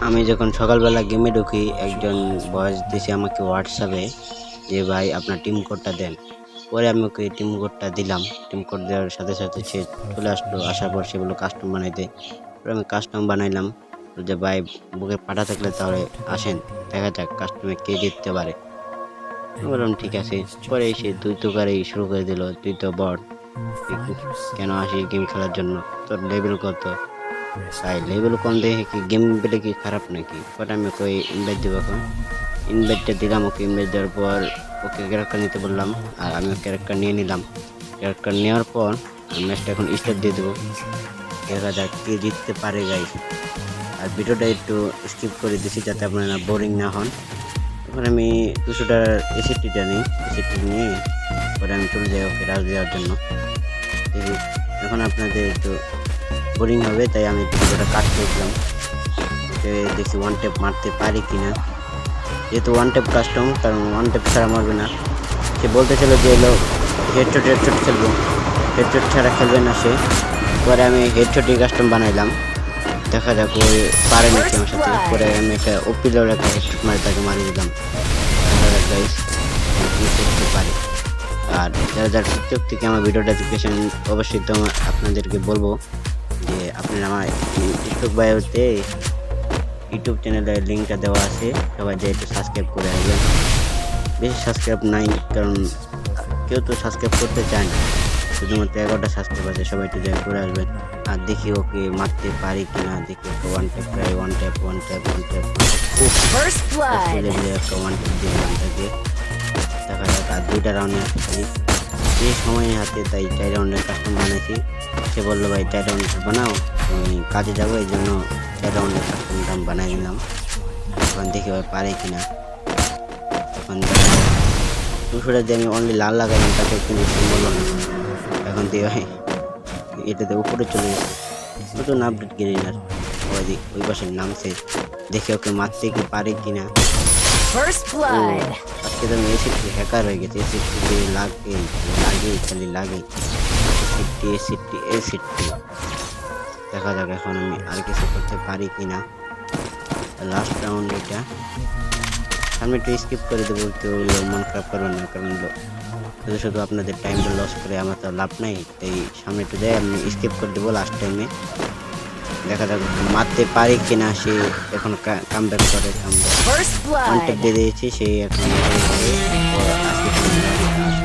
আমি যখন সকালবেলা গেমে ঢুকি, একজন বয়স দিয়েছে আমাকে হোয়াটসঅ্যাপে যে, ভাই, আপনার টিম কোডটা দেন। পরে আমি ওকে টিম কোডটা দিলাম। টিম কোড দেওয়ার সাথে সাথে সে চলে আসলো। আসার পর সেগুলো কাস্টম বানাইতে। পরে আমি কাস্টম বানাইলাম। যে, ভাই, বুকে পাঠা থাকলে তাহলে আসেন। দেখা যাক কাস্টমে কে জিততে পারে। বললাম, ঠিক আছে। পরে এসে তুই তো গাড়ি শুরু করে দিল। তুই তো বট। কেন আসি গেম খেলার জন্য? তোর লেভেল কত? তাই লেভেল কম দেখে কি গেম পেলে কি খারাপ নাকি পরে আমি ওকে ইনভাইট দেবো এখন ইনভাইটটা দিলাম ওকে ইনভাইট দেওয়ার পর ওকে ক্যারেক্টার নিতে বললাম আর আমি ক্যারেক্টার নিয়ে নিলাম ক্যারেক্টার নেওয়ার পর ম্যাচটা এখন স্টার্ট দিয়ে দেবো দেখা যাক কে জিততে পারে গাই আর ভিডিওটা একটু স্কিপ করে দিছি যাতে আপনারা বোরিং না হন এখন আমি দুশোটার এসিটিটা নিই এসিটি নিয়ে পরে আমি চলে যাই ওকে রাজ দেওয়ার জন্য এখন আপনাদের একটু বোরিং হবে, তাই আমি ভিডিওটা কাট করেছিলাম। দেখি ওয়ান টেপ মারতে পারি কি না যেহেতু ওয়ান টেপ কাস্টম কারণ ওয়ান টেপ ছাড়া মারবে না। সে বলতে বলতেছিল যে এলো হেডশট হেডশট খেলব। হেডশট ছাড়া খেলবে না সে। পরে আমি হেডশটই কাস্টম বানাইলাম। দেখা যাক ওই পারে নাকি আমার সাথে। পরে আমি একটা ওপিলের একটা হেডশট মারি, তাকে মারি দিলাম। করতে পারে। আর যারা যারা টিকটক থেকে আমার ভিডিওটা দেখেছেন অবশ্যই তো আপনাদেরকে বলব। যে আপনারা আমার টিকটক বায়োতে ইউটিউব চ্যানেলের লিঙ্কটা দেওয়া আছে সবাই যে একটু সাবস্ক্রাইব করে আসবেন। বেশি সাবস্ক্রাইব নাই কারণ কেউ তো সাবস্ক্রাইব করতে চায় না। শুধুমাত্র এগারোটা সাবস্ক্রাইব আছে সবাই একটু জায়গা করে আসবেন। আর দেখি ওকে মারতে পারি কিনা দেখি ওকে ওয়ান ট্যাপ প্রায় one tap one tap one tap একটা ওয়ান ট্যাপ তাকে দেখা যাক আর দুইটা রাউন্ডে খালি যে সময় হাতে তাই চার রাউন্ডের কাস্টম বানাইছি। সে বলল ভাই চার রাউন্ডের বানাও আমি কাজে যাব এই জন্য চার রাউন্ডের কাস্টমটা আমি বানাই দিলাম। এখন দেখি ভাই পারে কিনা। তখন দুশোটা দিয়ে আমি অনলি লাল লাগালাম তাকে কিন্তু সম্ভব না এখন দিয়ে ভাই এটাতে উপরে চলে গেছে। নতুন আপডেট গেরিনার ওই দিক ওই পাশে নামছে দেখে ওকে মারতে কি পারে কিনা। First blood. আজকে তো আমি এসিটি হ্যাকার হয়ে গেছে দিয়ে লাগে লাগে খালি লাগে। এসিটি এসিটি এসিটি দেখা যাক এখন আমি আর কিছু করতে পারি কি না লাস্ট রাউন্ড এটা। আমি একটু স্কিপ করে দেবো কেউ মন খারাপ করবেন না কারণ শুধু শুধু আপনাদের টাইমটা লস করে আমার তো লাভ নাই তাই সামনে একটু দেয় আমি স্কিপ করে দেবো লাস্ট টাইমে দেখা যাক মারতে পারি কিনা সে এখন কাম ব্যাক করে কাম কন্ট্যাক্ট দিয়ে দিয়েছি সেই এখন Música